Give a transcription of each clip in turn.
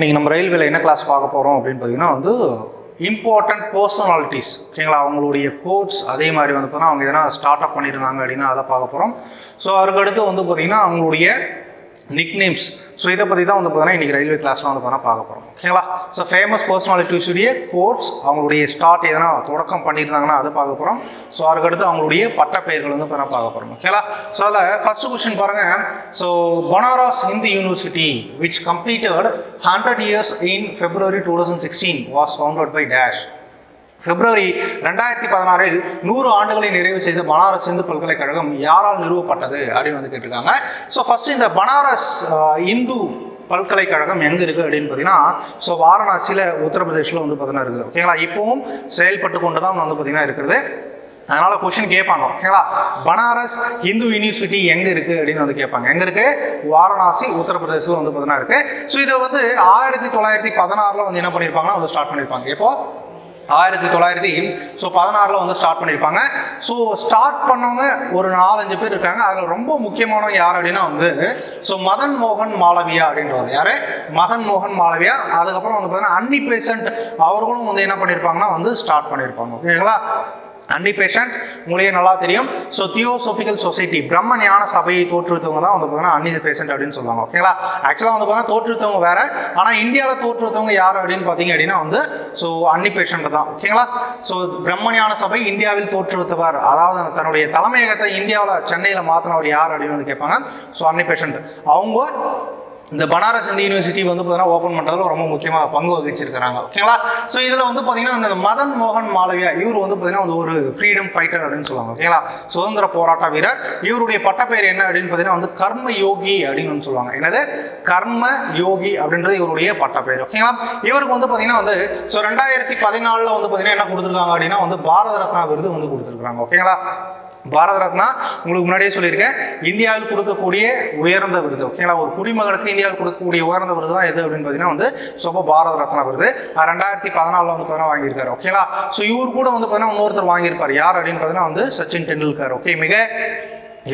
இன்றைக்கி நம்ம ரயில்வேல என்ன கிளாஸ் பார்க்க போகிறோம் அப்படின்னு பார்த்தீங்கன்னா வந்து இம்பார்ட்டண்ட் பர்சனாலிட்டிஸ் ஓகேங்களா அவங்களுடைய கோட்ஸ் அதே மாதிரி வந்து பார்த்தீங்கன்னா அவங்க எதனா ஸ்டார்ட் அப் பண்ணியிருந்தாங்க அப்படின்னா அதை பார்க்க போகிறோம் ஸோ அதுக்கடுத்து வந்து பார்த்தீங்கன்னா அவங்களுடைய நிக்நேம்ஸ் ஸோ இதை பற்றி தான் வந்து பார்த்தீங்கன்னா இன்றைக்கி ரயில்வே கிளாஸில் வந்து பார்த்தீங்கன்னா பார்க்க போகிறோம் ஓகேங்களா ஸோ ஃபேமஸ் பர்சனாலிட்டிஸுடைய கோட்ஸ் அவங்களுடைய ஸ்டார்ட் எதனா தொடக்கம் பண்ணியிருந்தாங்கன்னா அதை பார்க்க போகிறோம் ஸோ அதுக்கடுத்து அவங்களுடைய பட்டப்பெயர்கள் வந்து பார்த்தீங்கன்னா பார்க்க போகிறோம் ஓகேங்களா ஸோ அதில் ஃபர்ஸ்ட் கொஸ்டின் பாருங்கள் so Banaras Hindu university which completed hundred years in February two thousand sixteen was founded by dash பிப்ரவரி ரெண்டாயிரத்தி பதினாறில் நூறு ஆண்டுகளை நிறைவு செய்த பனாரஸ் இந்து பல்கலைக்கழகம் யாரால் நிறுவப்பட்டது அப்படின்னு வந்து கேட்டிருக்காங்க. ஸோ ஃபர்ஸ்ட் இந்த பனாரஸ் இந்து பல்கலைக்கழகம் எங்கே இருக்குது அப்படின்னு பார்த்தீங்கன்னா ஸோ வாரணாசியில் உத்தரப்பிரதேசில் வந்து பார்த்தீங்கன்னா இருக்குது. ஓகேங்களா இப்போவும் செயல்பட்டு கொண்டு தான் வந்து பார்த்தீங்கன்னா இருக்கிறது அதனால கொஸ்டின் கேட்பாங்க. ஓகேங்களா பனாரஸ் இந்து யூனிவர்சிட்டி எங்க இருக்கு அப்படின்னு வந்து கேட்பாங்க. எங்க இருக்கு? வாரணாசி உத்தரப்பிரதேசம் வந்து பார்த்தீங்கன்னா இருக்கு. ஸோ இதை வந்து ஆயிரத்தி தொள்ளாயிரத்தி பதினாறுல வந்து என்ன பண்ணியிருப்பாங்கன்னா வந்து ஸ்டார்ட் பண்ணியிருப்பாங்க எப்போ? ஆயிரத்தி தொள்ளாயிரத்தி ஸோ பதினாறில் வந்து ஸ்டார்ட் பண்ணியிருப்பாங்க ஸோ ஸ்டார்ட் பண்ணவங்க ஒரு நாலஞ்சு பேர் இருக்காங்க. அதில் ரொம்ப முக்கியமானவங்க யார் அப்படின்னா வந்து ஸோ மதன் மோகன் மாளவியா அப்படின்றவர். யார்? மதன் மோகன் மாளவியா. அதுக்கப்புறம் வந்து பார்த்தீங்கன்னா அன்னி பேஷண்ட் அவர்களும் வந்து என்ன பண்ணியிருப்பாங்கன்னா வந்து ஸ்டார்ட் பண்ணியிருப்பாங்க ஓகேங்களா அன்னி பேஷண்ட். உங்களுக்கே நல்லா தெரியும். ஸோ தியோசோபிக்கல் சொசைட்டி பிரம்ம ஞான சபையை தோற்றுவித்தவங்க தான் வந்து பார்த்தீங்கன்னா அன்னி பேஷண்ட் அப்படின்னு சொல்லுவாங்க. ஓகேங்களா ஆக்சுவலாக வந்து பார்த்தீங்கன்னா தோற்றுவித்தவங்க வேற. ஆனால் இந்தியாவில் தோற்றுவித்தவங்க யார் அப்படின்னு பார்த்தீங்க அப்படின்னா வந்து ஸோ அன்னி பேஷண்ட் தான். ஓகேங்களா ஸோ பிரம்ம ஞான சபை இந்தியாவில் தோற்றுவித்தவர். அதாவது தன்னுடைய தலைமையகத்தை இந்தியாவில் சென்னையில் மாற்றினவர் யார் அப்படின்னு வந்து கேட்பாங்க. So Annie Besant. அவங்க இந்த பனாரஸ் இந்து யூனிவர்சிட்டி வந்து பார்த்தீங்கன்னா ஓப்பன் பண்ணுறதுல ரொம்ப முக்கியமாக பங்கு வகிச்சிருக்கிறாங்க. ஓகேங்களா ஸோ இதில் வந்து பார்த்தீங்கன்னா இந்த மதன் மோகன் மாலவியா இவர் வந்து பார்த்தீங்கன்னா வந்து ஒரு ஃப்ரீடம் ஃபைட்டர் அப்படின்னு சொல்லுவாங்க. ஓகேங்களா சுதந்திர போராட்ட வீரர். இவருடைய பட்டப்பெயர் என்ன அப்படின்னு பார்த்தீங்கன்னா வந்து கர்ம யோகி அப்படின்னு சொல்லுவாங்க. என்னது? கர்ம யோகி அப்படின்றது இவருடைய பட்டப்பெயர். ஓகேங்களா இவருக்கு வந்து பார்த்தீங்கன்னா வந்து ஸோ ரெண்டாயிரத்தி பதினாலில் வந்து பார்த்தீங்கன்னா என்ன கொடுத்துருக்காங்க அப்படின்னா வந்து பாரத ரத்னா விருது வந்து கொடுத்துருக்காங்க ஓகேங்களா பாரத ரத்னா உங்களுக்கு முன்னாடியே சொல்லியிருக்கேன். இந்தியாவில் கொடுக்கக்கூடிய உயர்ந்த விருது. ஓகேங்களா ஒரு குடிமகனுக்கு இந்தியாவில் கொடுக்கக்கூடிய உயர்ந்த விருது தான் எது அப்படின்னு பார்த்தீங்கன்னா வந்து சொப்ப பாரத ரத்னா விருது ரெண்டாயிரத்தி பதினாலில் வந்து பார்த்தீங்கன்னா வாங்கியிருக்காரு. ஓகேங்களா ஸோ இவர் கூட வந்து பார்த்தீங்கன்னா இன்னொருத்தர் வாங்கியிருப்பார். யார் அப்படின்னு பார்த்தீங்கன்னா வந்து சச்சின் டெண்டுல்கர். ஓகே மிக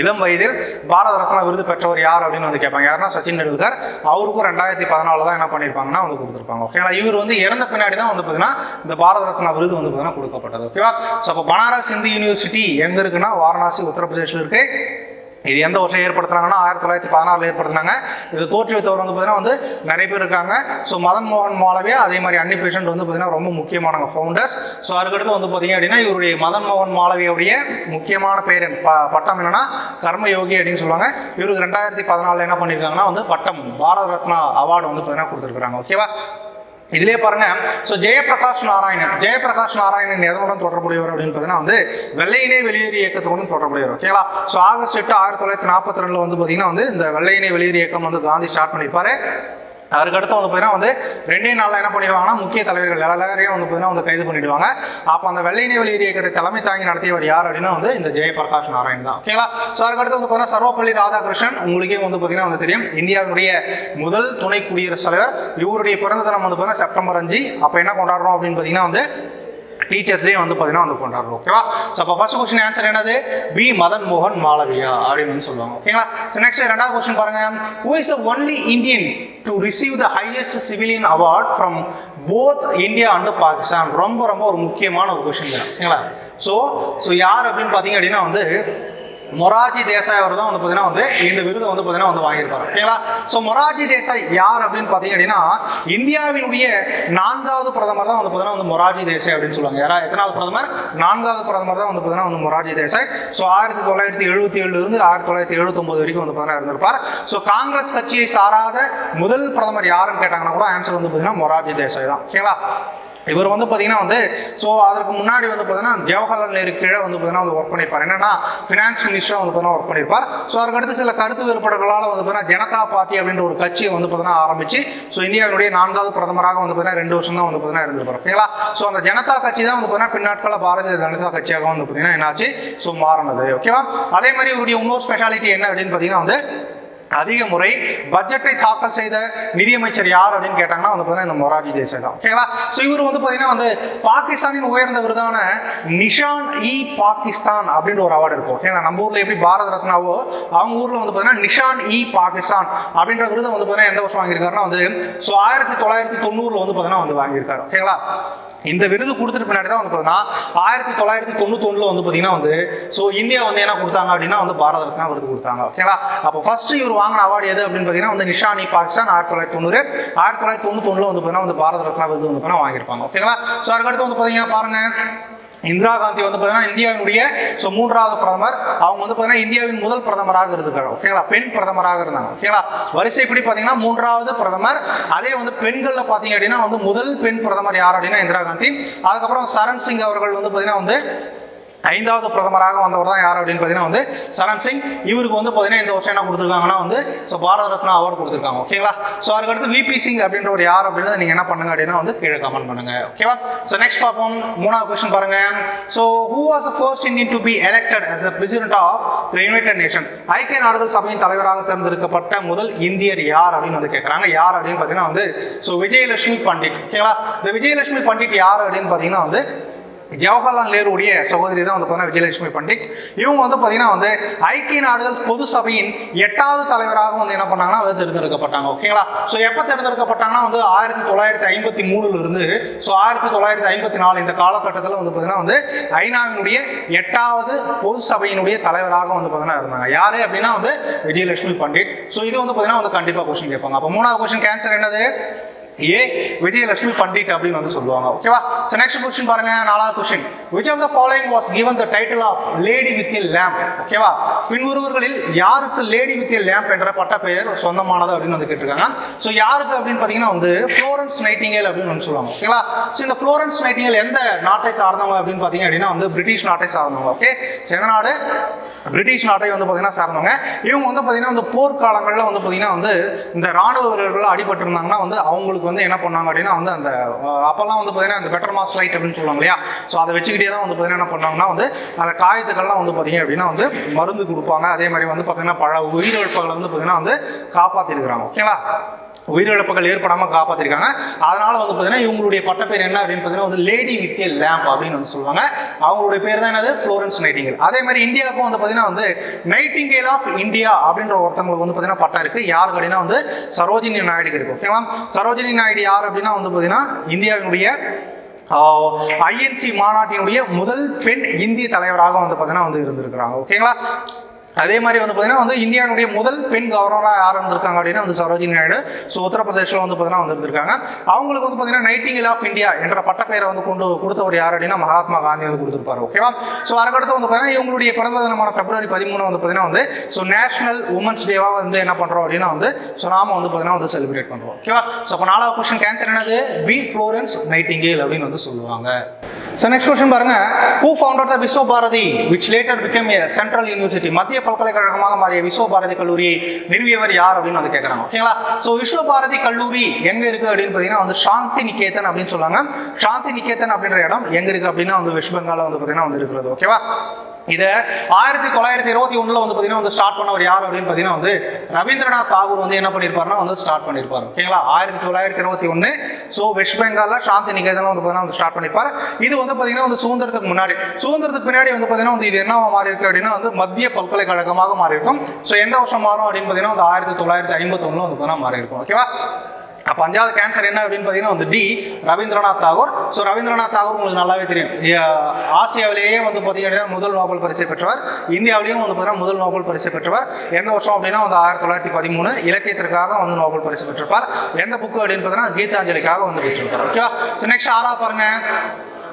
இளம் வயதில் பாரத ரத்னா விருது பெற்றவர் யார் அப்படின்னு வந்து கேட்பாங்க. யாருன்னா சச்சின் டெண்டுல்கர். அவருக்கும் ரெண்டாயிரத்தி பதினாலில் தான் என்ன பண்ணியிருப்பாங்கன்னா வந்து கொடுத்துருப்பாங்க. ஓகேங்களா இவர் வந்து இறந்த பின்னாடி தான் வந்து பார்த்தீங்கன்னா இந்த பாரத ரத்னா விருது வந்து பார்த்தீங்கன்னா கொடுக்கப்பட்டது. ஓகேவா ஸோ அப்போ பனாரஸ் இந்து யூனிவர்சிட்டி எங்கே இருக்குன்னா? வாரணாசி உத்தரப்பிரதேசில் இருக்கு. இது எந்த வருஷம் ஏற்படுத்துனாங்கன்னா ஆயிரத்தி தொள்ளாயிரத்தி பதினாறில் ஏற்படுத்தினாங்க. இது தோற்றுவித்தவர் வந்து பார்த்தீங்கன்னா வந்து நிறைய பேர் இருக்காங்க. ஸோ மதன் மோகன் மாளவியா அதே மாதிரி அன்னி பேஷண்ட் வந்து பார்த்தீங்கன்னா ரொம்ப முக்கியமானவங்க ஃபவுண்டர்ஸ் ஸோ அதுக்கடுத்து வந்து பார்த்தீங்க அப்படின்னா இவருடைய மதன் மோகன் மாளவியுடைய முக்கியமான பேர் ப- பட்டம் என்னன்னா கர்மயோகி அப்படின்னு சொல்லுவாங்க. இவருக்கு ரெண்டாயிரத்தி பதினாலில் என்ன பண்ணியிருக்காங்கன்னா வந்து பட்டம் பாரத ரத்னா அவார்டு வந்து பார்த்தீங்கன்னா கொடுத்துருக்குறாங்க. ஓகேவா இதிலே பாருங்க. ஸோ ஜெயபிரகாஷ் நாராயணன் ஜெயபிரகாஷ் நாராயணன் எதனுடன் தொடர்புடையவர் அப்படின்னு பார்த்தீங்கன்னா வந்து வெள்ளையினே வெளியேறு இயக்கத்துடன் தொடர்புடையவர் ஓகேங்களா ஸோ ஆகஸ்ட் எட்டு ஆயிரத்தி தொள்ளாயிரத்தி நாற்பத்தி ரெண்டுல வந்து பார்த்தீங்கன்னா வந்து இந்த வெள்ளையினே வெளியேறு இயக்கம் வந்து காந்தி ஸ்டார்ட் பண்ணியிருப்பாரு அதுக்கடுத்து வந்து பார்த்தீங்கன்னா வந்து ரெண்டே நாளில் என்ன பண்ணிடுவாங்கன்னா முக்கிய தலைவர்கள் எல்லாரையும் வந்து பார்த்தீங்கன்னா வந்து கைது பண்ணிடுவாங்க. அப்போ அந்த வெள்ளையினே வெளியேறு இயக்கத்தை தலைமை தாங்கி நடத்தியவர் யார் அப்படின்னா வந்து இந்த ஜெயபிரகாஷ் நாராயண் தான். ஓகேங்களா ஸோ அதுக்கடுத்து வந்து பார்த்தீங்கன்னா சர்வப்பள்ளி ராதாகிருஷ்ணன் உங்களுக்கே வந்து பார்த்தீங்கன்னா வந்து தெரியும். இந்தியாவினுடைய முதல் துணை குடியரசுத் தலைவர். இவருடைய பிறந்த தினம் வந்து பார்த்தீங்கன்னா செப்டம்பர் அஞ்சு. அப்போ என்ன கொண்டாடுறோம் அப்படின்னு பார்த்தீங்கன்னா வந்து டீச்சர்ஸே வந்து பார்த்தீங்கன்னா வந்து கொண்டாடுறோம் ஓகேவா ஸோ அப்போ ஃபர்ஸ்ட் கொஸ்டின் ஆன்சர் என்னது? பி மதன் மோகன் மாளவியா அப்படின்னு சொல்லுவாங்க ஓகேங்களா ஸோ நெக்ஸ்ட் ரெண்டாவது கொஸ்டின் பாருங்க. Who is the only Indian to receive the highest civilian award from both India and Pakistan ரொம்ப ரொம்ப ஒரு முக்கியமான ஒரு கொஸ்டின் தான் ஓகேங்களா ஸோ ஸோ யார் அப்படின்னு பார்த்தீங்க அப்படின்னா வந்து மொராஜி தேசாய் அவர் தான் வந்து பார்த்தீங்கன்னா வந்து இந்த விருதை வந்து பார்த்தீங்கன்னா வந்து வாங்கியிருப்பாரு. ஓகேங்களா ஸோ மொராஜி தேசாய் யார் அப்படின்னு பார்த்தீங்க அப்படின்னா இந்தியாவினுடைய நான்காவது பிரதமர் தான் வந்து பார்த்தீங்கன்னா வந்து மொராஜி தேசாய் அப்படின்னு சொல்லுவாங்க. யாரா? எத்தனாவது பிரதமர்? நான்காவது பிரதமர் தான் வந்து பார்த்தீங்கன்னா வந்து மொராஜி தேசாய். ஸோ ஆயிரத்தி தொள்ளாயிரத்தி எழுபத்தி ஏழுல இருந்து ஆயிரத்தி தொள்ளாயிரத்தி எழுபத்தொம்பது வரைக்கும் வந்து பார்த்தீங்கன்னா இருந்திருப்பார். ஸோ காங்கிரஸ் கட்சியை சாராத முதல் பிரதமர் யாருன்னு கேட்டாங்கன்னா கூட ஆன்சர் வந்து பார்த்தீங்கன்னா மொராஜி தேசாய் தான். ஓகேங்களா இவர் வந்து பார்த்தீங்கன்னா வந்து ஸோ அதற்கு முன்னாடி வந்து பார்த்தீங்கன்னா ஜவஹர்லால் நேரு கீழே வந்து பார்த்தீங்கன்னா வந்து ஒர்க் பண்ணியிருப்பார். என்னன்னா ஃபினான்ஸ் மினிஸ்டராக வந்து பார்த்தீங்கன்னா ஒர்க் பண்ணியிருப்பார். ஸோ அதுக்கடுத்து சில கருத்து வேறுபாடுகளால் வந்து பார்த்தீங்கன்னா ஜனதா பார்ட்டி அப்படின்ற ஒரு கட்சியை வந்து பார்த்தீங்கன்னா ஆரம்பிச்சு ஸோ இந்தியாவினுடைய நான்காவது பிரதமராக வந்து பார்த்தீங்கன்னா ரெண்டு வருஷம் தான் வந்து பார்த்தீங்கன்னா இருந்திருப்பார். ஓகேங்களா? ஸோ அந்த ஜனதா கட்சி தான் வந்து பார்த்தீங்கன்னா பின்னாட்கள பாரதிய ஜனதா கட்சியாக வந்து பார்த்தீங்கன்னா என்னாச்சு? ஸோ மாறினது. ஓகேவா? அதே மாதிரி இவருடைய இன்னொரு ஸ்பெஷாலிட்டி என்ன அப்படின்னு பார்த்தீங்கன்னா வந்து அதிக முறை பட்ஜெட்டை தாக்கல் செய்த நிதியமைச்சர் யார் அப்படின்னு கேட்டாங்கன்னா வந்து பார்த்தீங்கன்னா இந்த மொராஜி தேசாய் தான். ஓகேங்களா ஸோ இவர் வந்து பார்த்தீங்கன்னா வந்து பாகிஸ்தானின் உயர்ந்த விருதான நிஷான் இ பாகிஸ்தான் அப்படின்ற ஒரு அவார்டு இருக்கும். ஓகேங்களா நம்ம ஊர்ல எப்படி பாரத ரத்னாவோ அவங்க ஊர்ல வந்து பார்த்தீங்கன்னா நிஷான் இ பாகிஸ்தான் அப்படின்ற விருதை வந்து பார்த்தீங்கன்னா எந்த வருஷம் வாங்கியிருக்காருன்னா வந்து ஸோ ஆயிரத்தி தொள்ளாயிரத்தி தொண்ணூறுல வந்து பார்த்தீங்கன்னா வந்து வாங்கியிருக்காரு. ஓகேங்களா இந்த விருது கொடுத்துட்டு பின்னாடி தான் வந்து பார்த்தீங்கன்னா ஆயிரத்தி தொள்ளாயிரத்தி தொண்ணூத்தொன்னுல வந்து பார்த்தீங்கன்னா வந்து ஸோ இந்தியா வந்து என்ன கொடுத்தாங்க அப்படின்னா வந்து பாரத ரத்னா விருது கொடுத்தாங்க. ஓகேங்களா அப்போ ஃபர்ஸ்ட் இவர் வாங்கின அவார்டு எது அப்படின்னு பார்த்தீங்கன்னா வந்து நிஷானி பாகிஸ்தான் ஆயிரத்தி தொள்ளாயிரத்தி தொண்ணூறு. ஆயிரத்தி தொள்ளாயிரத்தி தொண்ணூத்தொன்னுல வந்து பார்த்தீங்கன்னா வந்து பாரத ரத்னா விருது வந்து பார்த்தீங்கன்னா வாங்கியிருப்பாங்க. ஓகேங்களா ஸோ அதுக்கடுத்து வந்து பார்த்தீங்கன்னா பாருங்க. இந்திரா காந்தி வந்து பார்த்தீங்கன்னா இந்தியாவினுடைய ஸோ மூன்றாவது பிரதமர். அவங்க வந்து பார்த்தீங்கன்னா இந்தியாவின் முதல் பிரதமராக இருந்திருக்காங்க. ஓகேங்களா பெண் பிரதமராக இருந்தாங்க. ஓகேங்களா வரிசைப்படி பார்த்தீங்கன்னா மூன்றாவது பிரதமர். அதே வந்து பெண்களில் பார்த்தீங்க அப்படின்னா வந்து முதல் பெண் பிரதமர் யார் அப்படின்னா இந்திரா காந்தி. அதுக்கப்புறம் சரண் சிங் அவர்கள் வந்து பார்த்தீங்கன்னா வந்து ஐந்தாவது பிரதமராக வந்தவர் தான் யார் அப்படின்னு பார்த்தீங்கன்னா வந்து சரண் சிங் இவருக்கு வந்து பார்த்தீங்கன்னா இந்த வருஷம் என்ன கொடுத்துருக்காங்கன்னா வந்து ஸோ பாரத ரத்னா அவார்டு கொடுத்துருக்காங்க. ஓகேங்களா ஸோ அதுக்கடுத்து விபி சிங் அப்படின்ற ஒரு யார் அப்படின்னு நீங்கள் என்ன பண்ணுங்க அப்படின்னா வந்து கீழே கமெண்ட் பண்ணுங்க. ஓகேவா ஸோ நெக்ஸ்ட் பார்ப்போம். மூணாவது கொஸ்டின் பாருங்க. So who was first Indian to be elected as a president of the united nation ஐக்கிய நாடுகள் சபையின் தலைவராக தேர்ந்தெடுக்கப்பட்ட முதல் இந்தியர் யார் அப்படின்னு வந்து கேட்குறாங்க யார் அப்படின்னு பார்த்தீங்கன்னா வந்து ஸோ விஜயலட்சுமி பண்டிட். ஓகேங்களா இந்த விஜயலட்சுமி பண்டிட் யார் அப்படின்னு பார்த்தீங்கன்னா வந்து ஜவஹர்லால் நேருடைய சகோதரி தான் வந்து பார்த்தீங்கன்னா விஜயலட்சுமி பண்டிட். இவங்க வந்து பார்த்தீங்கன்னா வந்து ஐக்கிய நாடுகள் பொது சபையின் எட்டாவது தலைவராக வந்து என்ன பண்ணாங்கன்னா வந்து தேர்ந்தெடுக்கப்பட்டாங்க. ஓகேங்களா? ஸோ எப்போ தேர்ந்தெடுக்கப்பட்டாங்கன்னா வந்து ஆயிரத்தி தொள்ளாயிரத்தி ஐம்பத்தி மூணுல இருந்து ஸோ ஆயிரத்தி தொள்ளாயிரத்தி ஐம்பத்தி நாலு இந்த காலகட்டத்தில் வந்து பார்த்தீங்கன்னா வந்து ஐநாவினுடைய எட்டாவது பொது சபையினுடைய தலைவராக வந்து பார்த்தீங்கன்னா இருந்தாங்க. யாரு அப்படின்னா வந்து விஜயலட்சுமி பண்டிட். ஸோ இது வந்து பார்த்தீங்கன்னா வந்து கண்டிப்பாக கொஸ்டின் கேட்பாங்க. அப்போ மூணாவது கொஸ்டின் கேன்சர் என்னது? ஏ விஜயலட்சுமி பண்டிட் அப்படின்னு வந்து சொல்லுவாங்க. ஓகேவா? ஸோ நெக்ஸ்ட் கொஸ்டின் பாருங்க நாலாவது question which of the following was given the title of lady with a lamp ஓகேவா? பின்வருவர்களில் யாருக்கு லேடி வித் எ லேம்ப் என்ற பட்ட பெயர் சொந்தமானது அப்படின்னு வந்து கேட்டிருக்காங்க. ஸோ யாருக்கு அப்படின்னு பார்த்தீங்கன்னா வந்து ஃப்ளோரன்ஸ் நைட்டிங்கேல் அப்படின்னு வந்து சொல்லுவாங்க. ஓகேவா? ஸோ இந்த ஃப்ளோரன்ஸ் நைட்டிங்கேல் எந்த நாட்டை சார்ந்தவங்க அப்படின்னு பார்த்தீங்க அப்படின்னா வந்து பிரிட்டிஷ் நாட்டை சார்ந்தவங்க. ஓகே? எந்த நாடு? பிரிட்டிஷ் நாட்டை வந்து பார்த்தீங்கன்னா சார்ந்தவங்க. இவங்க வந்து பார்த்தீங்கன்னா வந்து போர்க்காலங்களில் வந்து பார்த்தீங்கன்னா வந்து இந்த ராணுவ வீரர்கள் அடிபட்டிருந்தாங்கன்னா வந்து அவங்களுக்கு வந்து என்ன பண்ணாங்க அப்படின்னா வந்து அந்த அப்போல்லாம் வந்து பார்த்தீங்கன்னா அந்த பெட்டர் மாஸ் லைட் அப்படின்னு சொல்லுவாங்க இல்லையா? ஸோ அதை வச்சுக்கிட்டே தான் வந்து பார்த்தீங்கன்னா என்ன பண்ணாங்கன்னா வந்து அந்த காயத்துக்கள்லாம் வந்து பார்த்தீங்க அப்படின்னா வந்து மருந்து கொடுப்பாங்க. அதே மாதிரி வந்து பார்த்தீங்கன்னா பல உயிரிழப்புகளை வந்து பார்த்தீங்கன்னா வந்து காப்பாற்றிருக்கிறாங்க ஓகேங்களா உயிரிழப்புகள் ஏற்படாமல் காப்பாற்றிருக்காங்க அதனால வந்து பார்த்தீங்கன்னா இவங்களுடைய பட்டப்பேர் என்ன அப்படின்னு பார்த்தீங்கன்னா வந்து லேடி வித் லேம்ப் அப்படின்னு வந்து சொல்லுவாங்க. அவங்களுடைய பேர் தான் என்னது? Florence Nightingale. அதே மாதிரி இந்தியாவுக்கும் வந்து பார்த்தீங்கன்னா வந்து நைட்டிங்கேல் ஆஃப் இந்தியா அப்படின்ற ஒருத்தவங்களுக்கு வந்து பார்த்தீங்கன்னா பட்டம் இருக்கு. யாருக்கு அப்படின்னா வந்து சரோஜினி நாயுடுக்கு இருக்கு. ஓகேவா சரோஜினி நாயுடு யார் அப்படின்னா வந்து பார்த்தீங்கன்னா இந்தியாவினுடைய ஐஎன்சி மாநாட்டினுடைய முதல் பெண் இந்திய தலைவராக வந்து பார்த்தீங்கன்னா வந்து இருந்திருக்கிறாங்க. ஓகேங்களா அதே மாதிரி வந்து பார்த்தீங்கன்னா வந்து இந்தியாவுடைய முதல் பெண் கவர்னராக யார் இருந்திருக்காங்க அப்படின்னா வந்து சரோஜினி நாயுடு. ஸோ உத்தரப்பிரதேசில் வந்து பார்த்தீங்கன்னா வந்து அவங்களுக்கு வந்து பார்த்தீங்கன்னா நைட்டிங்கல் ஆஃப் இந்தியா என்ற பட்டப்பெயரை வந்து கொண்டு கொடுத்தவர் யார் அப்படின்னா மகாத்மா காந்தி வந்து கொடுத்துருப்பாரு ஓகேவா ஸோ அதுக்கடுத்து வந்து பார்த்தீங்கன்னா இவங்களுடைய பிறந்த தினமான பிப்ரவரி பதிமூணு வந்து பார்த்தீங்கன்னா வந்து ஸோ நேஷனல் உமன்ஸ் டேவாக வந்து என்ன பண்ணுறோம் அப்படின்னா வந்து ஸோ நாம வந்து பார்த்தீங்கன்னா வந்து செலிப்ரேட் பண்ணுறோம் ஓகேவா ஸோ அப்போ நாலாவது கொஸ்டின் கேன்சர் என்னது? பி ஃப்ளோரன்ஸ் நைட்டிங்கேல் அப்படின்னு வந்து சொல்லுவாங்க. ஸோ நெக்ஸ்ட் கொஸ்டின் பாருங்க. Who founder the Vishwa Bharati which later become a central university மத்திய பல்கலைக்கழகமாக மாறிய விஸ்வ பாரதி நிறுவியவர் யார் அப்படின்னு வந்து கேட்குறாங்க ஓகேங்களா ஸோ விஸ்வ பாரதி கல்லூரி எங்க இருக்கு அப்படின்னு பார்த்தீங்கன்னா வந்து சாந்தி நிகேதன் அப்படின்னு சொல்லுவாங்க. சாந்தி நிகேதன் அப்படின்ற இடம் எங்க இருக்கு அப்படின்னா வந்து வெஸ்ட் பெங்கால வந்து பார்த்தீங்கன்னா வந்து இருக்கிறது. ஓகேவா இதை ஆயிரத்தி தொள்ளாயிரத்தி இருபத்தி ஒண்ணுல வந்து பார்த்தீங்கன்னா வந்து ஸ்டார்ட் பண்ணவர் யார் அப்படின்னு பார்த்தீங்கன்னா வந்து ரவீந்திரநாத் தாகூர் வந்து என்ன பண்ணியிருப்பாருன்னா வந்து ஸ்டார்ட் பண்ணியிருப்பார் ஓகேங்களா ஆயிரத்தி தொள்ளாயிரத்தி இருபத்தி ஒன்று ஸோ வெஸ்ட் பெங்காலில் சாந்தி நிகேதனம் வந்து பார்த்தீங்கன்னா வந்து ஸ்டார்ட் பண்ணியிருப்பார் இது வந்து பார்த்தீங்கன்னா வந்து சுதந்திரத்துக்கு முன்னாடி சுதந்திரத்துக்கு பின்னாடி வந்து பார்த்தீங்கன்னா வந்து இது என்னவா மாறி இருக்கு அப்படின்னா வந்து மத்திய பல்கலைக்கழகமாக மாறி இருக்கும் ஸோ எந்த வருஷம் மாறும் அப்படின்னு பார்த்தீங்கன்னா வந்து ஆயிரத்தி தொள்ளாயிரத்தி ஐம்பத்தொன்னுல வந்து பார்த்தீங்கன்னா மாறி இருக்கும் ஓகேவா அப்போ அஞ்சாவது கேன்சர் என்ன அப்படின்னு பார்த்தீங்கன்னா வந்து டி ரவீந்திரநாத் தாகூர். ஸோ ரவீந்திரநாத் தாகூர் உங்களுக்கு நல்லாவே தெரியும். ஆசியாவிலேயே வந்து பார்த்தீங்கன்னா முதல் நோபல் பரிசை பெற்றவர். இந்தியாவிலேயும் வந்து பார்த்தீங்கன்னா முதல் நோபல் பரிசை பெற்றவர். எந்த வருஷம் அப்படின்னா வந்து ஆயிரத்தி தொள்ளாயிரத்தி பதிமூணு இலக்கியத்திற்காக வந்து நோபல் பரிசு பெற்றிருப்பார். எந்த புக்கு அப்படின்னு பார்த்தீங்கன்னா கீதாஞ்சலிக்காக வந்து பெற்றிருப்பார். ஓகேவா ஸோ நெக்ஸ்ட் ஆறா பாருங்க.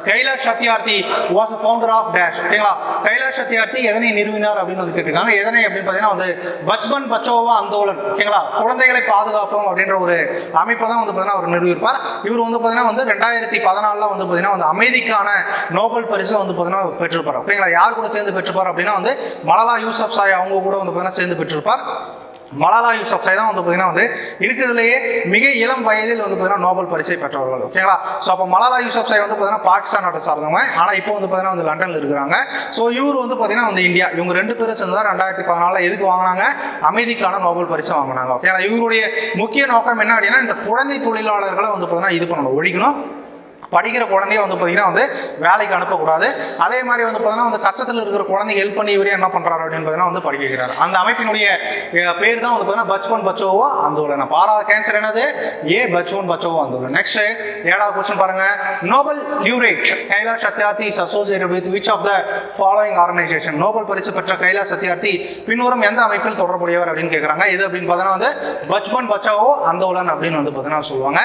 Kailash Satyarthi was founder of dash ஓகேவா கைலாஷ் சத்யார்த்தி எதனை நிறுவினார் அப்படின்னு வந்து கேட்டிருக்காங்க. எதனை அப்படின்னு பார்த்தீங்கன்னா வந்து பச்பன் பச்சோவா அந்தோலன். ஓகேங்களா? குழந்தைகளை பாதுகாப்போம் அப்படின்ற ஒரு அமைப்பை தான் வந்து பார்த்தீங்கன்னா அவர் நிறுவியிருப்பார். இவர் வந்து பார்த்தீங்கன்னா வந்து ரெண்டாயிரத்தி பதினாலில் வந்து பார்த்தீங்கன்னா வந்து அமைதிக்கான நோபல் பரிசை வந்து பார்த்தீங்கன்னா பெற்றிருப்பார். ஓகேங்களா? யார் கூட சேர்ந்து பெற்றிருப்பார் அப்படின்னா வந்து மலலா யூசப் சாய் அவங்க கூட வந்து பார்த்தீங்கன்னா சேர்ந்து பெற்றிருப்பார். மலாலா யூசப்ஸை தான் வந்து பார்த்தீங்கன்னா வந்து இருக்கிறதுலேயே மிக இளம் வயதில் வந்து பார்த்தீங்கன்னா நோபல் பரிசை பெற்றவர்கள் ஓகேங்களா? ஸோ அப்போ மலாலா யூசப்ஸை வந்து பார்த்தீங்கன்னா பாகிஸ்தான் நாட்டை சார்ந்தவங்க. ஆனால் இப்போ வந்து பார்த்தீங்கன்னா வந்து லண்டனில் இருக்கிறாங்க. ஸோ இவர் வந்து பார்த்தீங்கன்னா வந்து இந்தியா. இவங்க ரெண்டு பேரும் சேர்ந்து தான் ரெண்டாயிரத்தி பதினாலில் எதுக்கு வாங்கினாங்க? அமைதிக்கான நோபல் பரிசை வாங்கினாங்க ஓகேங்களா? இவருடைய முக்கிய நோக்கம் என்ன அப்படின்னா இந்த குழந்தை தொழிலாளர்களை வந்து பார்த்தீங்கன்னா இது பண்ணணும் ஒழிக்கணும். படிக்கிற குழந்தைய வந்து பார்த்தீங்கன்னா வந்து வேலைக்கு அனுப்பக்கூடாது. அதே மாதிரி வந்து பார்த்தீங்கன்னா வந்து கஷ்டத்தில் இருக்கிற குழந்தை ஹெல்ப் பண்ணி இவரே என்ன பண்ணுறாரு அப்படின்னு பார்த்தீங்கன்னா வந்து படிக்க வைக்கிறாரு. அந்த அமைப்பினுடைய பேர் தான் வந்து பார்த்தீங்கன்னா பச்பன் பச்சோவோ ஆந்தோலன் பாரா கேன்சர் என்னது? ஏ பச்பன் பச்சோவோ ஆந்தோலன் நெக்ஸ்ட் ஏழாவது கொஸ்டின் பாருங்க. Nobel laureate Kailash Satyarthi is associated with which of the following organisation Nobel பரிசு பெற்ற கைலாஷ் சத்யார்த்தி பின்வரும் எந்த அமைப்பில் தொடர்புடையவர் அப்படின்னு கேட்குறாங்க இது அப்படின்னு பார்த்தீங்கன்னா வந்து பச்பன் பச்சாவோ ஆந்தோலன் அப்படின்னு வந்து பார்த்தீங்கன்னா சொல்லுவாங்க.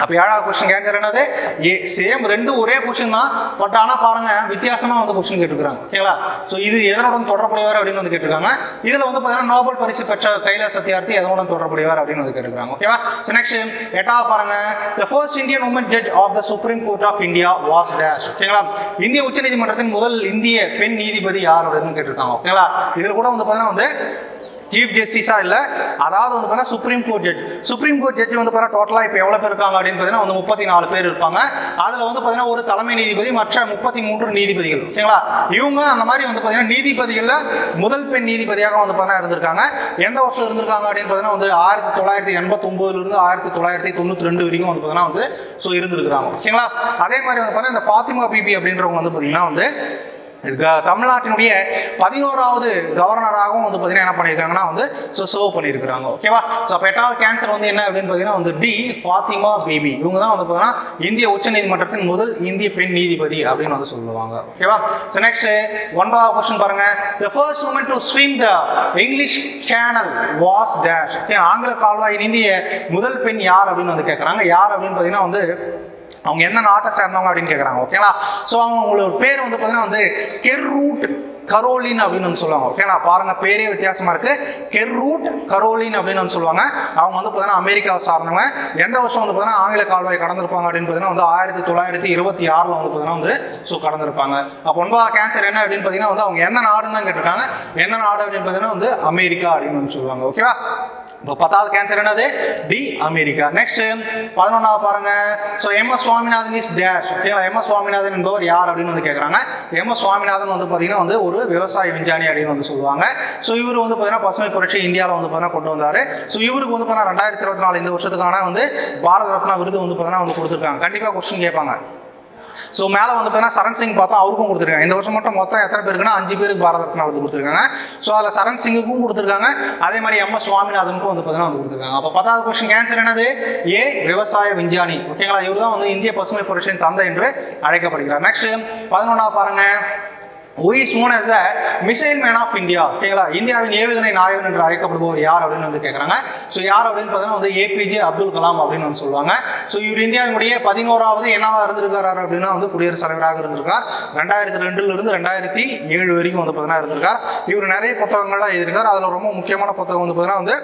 அப்போ ஏழாவது கொஸ்டின் கேன்சர் என்னது? ஏ சேம் ரெண்டும் ஒரே கொஸ்டின் தான். பட் ஆனால் பாருங்க வித்தியாசமாக வந்து கொஸ்டின் கேட்டுருக்காங்க ஓகேங்களா ஸோ இது எதனுடன் தொடர்புடையவர் அப்படின்னு வந்து கேட்டிருக்காங்க. இதில் வந்து பார்த்தீங்கன்னா நோபல் பரிசு பெற்ற கைலா சத்தியார்த்தி எதனுடன் தொடர்புடையவர் அப்படின்னு வந்து கேட்டிருக்காங்க ஓகேவா ஸோ நெக்ஸ்ட் எட்டாவது பாருங்க. The first Indian woman judge of the supreme court of India was dash ஓகேங்களா இந்திய உச்சநீதிமன்றத்தின் முதல் இந்திய பெண் நீதிபதி யார் அப்படின்னு கேட்டிருக்காங்க. ஓகேங்களா இதில் கூட வந்து பார்த்தீங்கன்னா வந்து சீஃப் ஜஸ்டிஸா இல்ல அதாவது வந்து பார்த்தீங்கன்னா supreme court judge supreme court judge வந்து பார்த்தீங்கன்னா டோட்டலா இப்போ எவ்வளவு பேர் இருக்காங்க அப்படின்னு பார்த்தீங்கன்னா வந்து முப்பத்தி நாலு பேர் இருப்பாங்க. அதுல வந்து பார்த்தீங்கன்னா ஒரு தலைமை நீதிபதி மற்ற முப்பத்தி மூன்று நீதிபதிகள். ஓகேங்களா? இவங்க அந்த மாதிரி வந்து பார்த்தீங்கன்னா நீதிபதிகள்ல முதல் பெண் நீதிபதியாக வந்து பார்த்தீங்கன்னா இருந்திருக்காங்க. எந்த வருஷம் இருந்திருக்காங்க அப்படின்னு பார்த்தீங்கன்னா வந்து ஆயிரத்தி தொள்ளாயிரத்தி எண்பத்தி ஒன்பதுல இருந்து ஆயிரத்தி தொள்ளாயிரத்தி தொண்ணூத்தி ரெண்டு வரைக்கும் வந்து பார்த்தீங்கன்னா வந்து ஸோ இருந்திருக்காங்க ஓகேங்களா? அதே மாதிரி வந்து பார்த்தீங்கன்னா இந்த ஃபாத்திமா பிபி அப்படின்றவங்க வந்து பார்த்தீங்கன்னா வந்து தமிழ்நாட்டினுடைய பதினோராவது கவர்னராகவும் வந்து பார்த்தீங்கன்னா என்ன பண்ணியிருக்காங்கன்னா வந்து ஸோ சர்வ் பண்ணியிருக்கிறாங்க. ஓகேவா ஸோ அப்போ எட்டாவது கேன்சர் வந்து என்ன அப்படின்னு பார்த்தீங்கன்னா வந்து டி ஃபாத்திமா பேபி. இவங்க தான் வந்து பார்த்தீங்கன்னா இந்திய உச்சநீதிமன்றத்தின் முதல் இந்திய பெண் நீதிபதி அப்படின்னு வந்து சொல்லுவாங்க. ஓகேவா ஸோ நெக்ஸ்ட் ஒன்பதாவது கொஸ்டின் பாருங்க. The first woman to swim the English channel was dash okay ஆங்கில கால்வாயின் இந்திய முதல் பெண் யார் அப்படின்னு வந்து கேட்குறாங்க யார் அப்படின்னு பார்த்தீங்கன்னா வந்து அவங்க எந்த நாட்டை சேர்ந்தவங்க அப்படின்னு கேட்குறாங்க ஓகேங்களா ஸோ அவங்க அவங்களோட பேர் வந்து பார்த்தீங்கன்னா வந்து கெர்ரூட் கரோலின் அப்படின்னு வந்து சொல்லுவாங்க ஓகேங்களா பாருங்க பேரே வித்தியாசமா இருக்கு. கெர்ரூட் கரோலின் அப்படின்னு வந்து சொல்லுவாங்க. அவங்க வந்து பார்த்தீங்கன்னா அமெரிக்காவை சார்ந்தவங்க. எந்த வருஷம் வந்து பார்த்தீங்கன்னா ஆங்கில கால்வாய் கடந்திருப்பாங்க அப்படின்னு பார்த்தீங்கன்னா வந்து ஆயிரத்தி தொள்ளாயிரத்தி இருபத்தி ஆறில் வந்து பார்த்தீங்கன்னா வந்து ஸோ கடந்திருப்பாங்க. அப்போ ஒன்பதாவது கேன்சர் என்ன அப்படின்னு பார்த்தீங்கன்னா வந்து அவங்க எந்த நாடுன்னு தான் கேட்டிருக்காங்க. எந்த நாடு அப்படின்னு பார்த்தீங்கன்னா வந்து அமெரிக்கா அப்படின்னு வந்து சொல்லுவாங்க ஓகேவா இப்போ பத்தாவது கேன்சர் என்னது? D America. நெக்ஸ்ட் பதினொன்றாவது பாருங்க. So M S Swaminathan is dash ஓகேவா எம் எஸ் சுவாமிநாதன் என்பவர் யார் அப்படின்னு வந்து கேட்குறாங்க எம் எஸ் சுவாமிநாதன் வந்து பார்த்தீங்கன்னா வந்து ஒரு விவசாய விஞ்ஞானி அப்படின்னு வந்து சொல்லுவாங்க. ஸோ இவர் வந்து பார்த்தீங்கன்னா பசுமை புரட்சி இந்தியாவில் வந்து பார்த்தீங்கன்னா கொண்டு வந்தார். ஸோ இவருக்கு வந்து பார்த்தீங்கன்னா ரெண்டாயிரத்தி இருபத்தி நாலு இந்த வருஷத்துக்கான வந்து பாரத ரத்னா விருது வந்து பார்த்தீங்கன்னா வந்து கொடுத்துருக்காங்க. கண்டிப்பாக கொஸ்டின் கேட்பாங்க ஸோ மேலே வந்து பார்த்தீங்கன்னா சரண் சிங் பார்த்தா அவருக்கும் கொடுத்துருக்காங்க. இந்த வருஷம் மட்டும் மொத்தம் எத்தனை பேருக்குன்னா அஞ்சு பேருக்கு பாரத ரத்னா விருது கொடுத்துருக்காங்க. ஸோ அதில் சரண் சிங்குக்கும் கொடுத்துருக்காங்க. அதே மாதிரி எம் எஸ் சுவாமிநாதனுக்கும் வந்து பார்த்தீங்கன்னா வந்து கொடுத்துருக்காங்க. அப்போ பத்தாவது கொஸ்டின் ஆன்சர் என்னது? ஏ விவசாய விஞ்ஞானி. ஓகேங்களா இவர் தான் வந்து இந்திய பசுமை புரட்சியின் தந்தை என்று அழைக்கப்படுகிறார். நெக்ஸ்ட் பதினொன்றாவது பாருங்க. Who is known as a missile man of India? ஓகேங்களா இந்தியாவின் ஏவுகணை நாயகன் என்று அழைக்கப்படுபவர் யார் அப்படின்னு வந்து கேட்குறாங்க ஸோ யார் அப்படின்னு பார்த்தீங்கன்னா வந்து ஏபிஜே அப்துல் கலாம் அப்படின்னு வந்து சொல்லுவாங்க. ஸோ இவர் இந்தியாவினுடைய பதினோராவது என்னவா இருந்திருக்காரு அப்படின்னா வந்து குடியரசுத் தலைவராக இருந்திருக்கார். ரெண்டாயிரத்தி ரெண்டுல இருந்து ரெண்டாயிரத்தி ஏழு வரைக்கும் வந்து பார்த்தீங்கன்னா இருந்திருக்கார். இவர் நிறைய புத்தகங்கள்லாம் எழுதியிருக்கார். அதில் ரொம்ப முக்கியமான புத்தகம் வந்து பார்த்தீங்கன்னா வந்து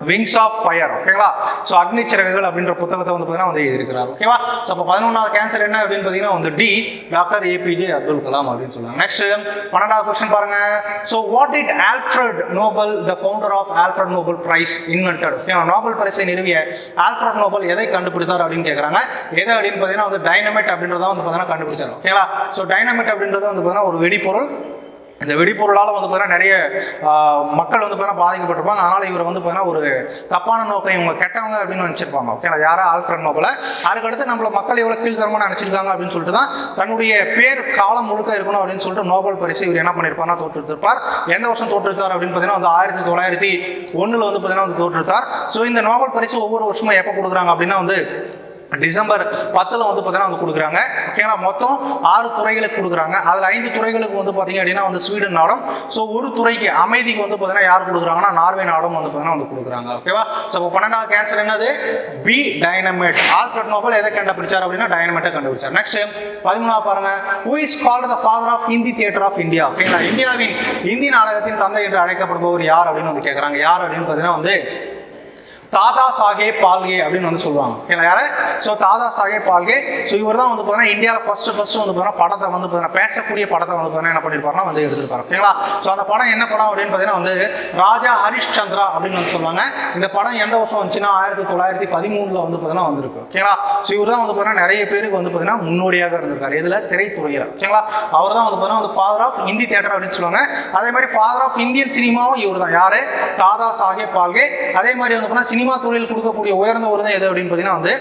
விங்ஸ் ஆஃப் ஃபயர் ஓகேங்களா ஸோ அக்னி சிறகுகள் அப்படின்ற புத்தகத்தை வந்து பார்த்தீங்கன்னா வந்து எழுதியிருக்கிறார் ஓகேவா ஸோ அப்போ பதினொன்றாவது கேன்சர் என்ன அப்படின்னு பார்த்தீங்கன்னா வந்து D doctor APJ Abdul Kalam அப்படின்னு சொல்லுவாங்க. நெக்ஸ்ட் பன்னெண்டாவது கொஸ்டின் பாருங்க. So what it Alfred Nobel the founder of Alfred Nobel prize invented okay Nobel பிரைஸை நிறுவிய ஆல்ஃப்ரட் நோபல் எதை கண்டுபிடித்தார் அப்படின்னு கேட்குறாங்க எதை அப்படின்னு பார்த்தீங்கன்னா வந்து டைனமைட் அப்படின்றத வந்து பார்த்தீங்கன்னா கண்டுபிடிச்சார் ஓகேங்களா ஸோ டைனமைட் அப்படின்றது வந்து பார்த்தீங்கன்னா ஒரு வெடிப்பொருள் இந்த வெடிப்பொருளால் வந்து பார்த்தீங்கன்னா நிறைய மக்கள் வந்து பார்த்தீங்கன்னா பாதிக்கப்பட்டிருப்பாங்க. அதனால் இவர் வந்து பார்த்தீங்கன்னா ஒரு தப்பான நோக்கம் இவங்க கெட்டவங்க அப்படின்னு நினச்சிருப்பாங்க. ஓகேங்களா யாரா ஆல்ஃபிரன் நோபல அதுக்கடுத்து நம்மள மக்கள் எவ்வளோ கீழ்த்தரமாக நினச்சிருக்காங்க அப்படின்னு சொல்லிட்டு தான் தன்னுடைய பேர் காலம் முழுக்க இருக்கணும் அப்படின்னு சொல்லிட்டு நோபல் பரிசு இவர் என்ன பண்ணியிருப்பார்னா தோற்றுத்திருப்பார் எந்த வருஷம் தோற்றுத்தார் அப்படின்னு பார்த்தீங்கன்னா வந்து ஆயிரத்தி தொள்ளாயிரத்தி ஒன்றில் வந்து பார்த்தீங்கன்னா வந்து தோற்றுத்தார் ஸோ இந்த நோபல் பரிசு ஒவ்வொரு வருஷமும் எப்போ கொடுக்குறாங்க அப்படின்னா வந்து டிசம்பர் பத்தில் வந்து பார்த்தீங்கன்னா வந்து கொடுக்குறாங்க. ஓகேங்களா மொத்தம் ஆறு துறைகளுக்கு கொடுக்குறாங்க. அதில் ஐந்து துறைகளுக்கு வந்து பார்த்தீங்க அப்படின்னா வந்து ஸ்வீடன் நாடும். ஸோ ஒரு துறைக்கு அமைதிக்கு வந்து பார்த்தீங்கன்னா யார் கொடுக்குறாங்கன்னா நார்வே நாடும் வந்து பார்த்தீங்கன்னா வந்து கொடுக்குறாங்க. ஓகேவா ஸோ இப்போ பன்னெண்டாவது கேன்சர் என்னது? பி டைனமேட் ஆல்ஃபிரட் நோபல் எதை கண்டுபிடிச்சார் அப்படின்னா டைனமேட்டை கண்டுபிடிச்சார். நெக்ஸ்ட் பதிமூணாவது பாருங்க. Who is called the father of Hindi theatre of India ஓகேங்களா இந்தியாவின் இந்தி நாடகத்தின் தந்தை என்று அழைக்கப்படுபவர் யார் அப்படின்னு வந்து கேட்குறாங்க யார் அப்படின்னு பார்த்தீங்கன்னா வந்து தாதா சாகே பால்கே அப்படின்னு வந்து சொல்லுவாங்க. ஓகேங்களா யாரு? ஸோ தாதா சாஹேப் பால்கே. ஸோ இவர் தான் வந்து பார்த்தீங்கன்னா இந்தியாவில் ஃபர்ஸ்ட் ஃபர்ஸ்ட் வந்து பார்த்தீங்கன்னா படத்தை வந்து பார்த்தீங்கன்னா பேசக்கூடிய படத்தை வந்து பார்த்தீங்கன்னா என்ன பண்ணியிருப்பாருன்னா வந்து எடுத்திருப்பாரு. ஓகேங்களா ஸோ அந்த படம் என்ன படம் அப்படின்னு பார்த்தீங்கன்னா வந்து ராஜா ஹரிஷ்சந்திரா அப்படின்னு வந்து சொல்லுவாங்க. இந்த படம் எந்த வருஷம் வந்துச்சுன்னா ஆயிரத்தி தொள்ளாயிரத்தி பதிமூணுல வந்து பார்த்தீங்கன்னா வந்திருக்கு. ஓகேங்களா ஸோ இவர் தான் வந்து பார்த்தீங்கன்னா நிறைய பேருக்கு வந்து பார்த்தீங்கன்னா முன்னோடியாக இருந்திருக்காரு. இதில் திரைத்துறையில். ஓகேங்களா அவர் தான் வந்து பார்த்தீங்கன்னா வந்து ஃபாதர் ஆஃப் ஹிந்தி தேட்டர் அப்படின்னு சொல்லுவாங்க. அதே மாதிரி ஃபாதர் ஆஃப் இந்தியன் சினிமாவும் இவர் தான் யாரு? தாதா சாஹேப் பால்கே. அதே மாதிரி வந்து பார்த்தீங்கன்னா சினிமா தொழில் கொடுக்கக்கூடிய உயர்ந்த விருது எது அப்படின்னு பார்த்தீங்கன்னா வந்து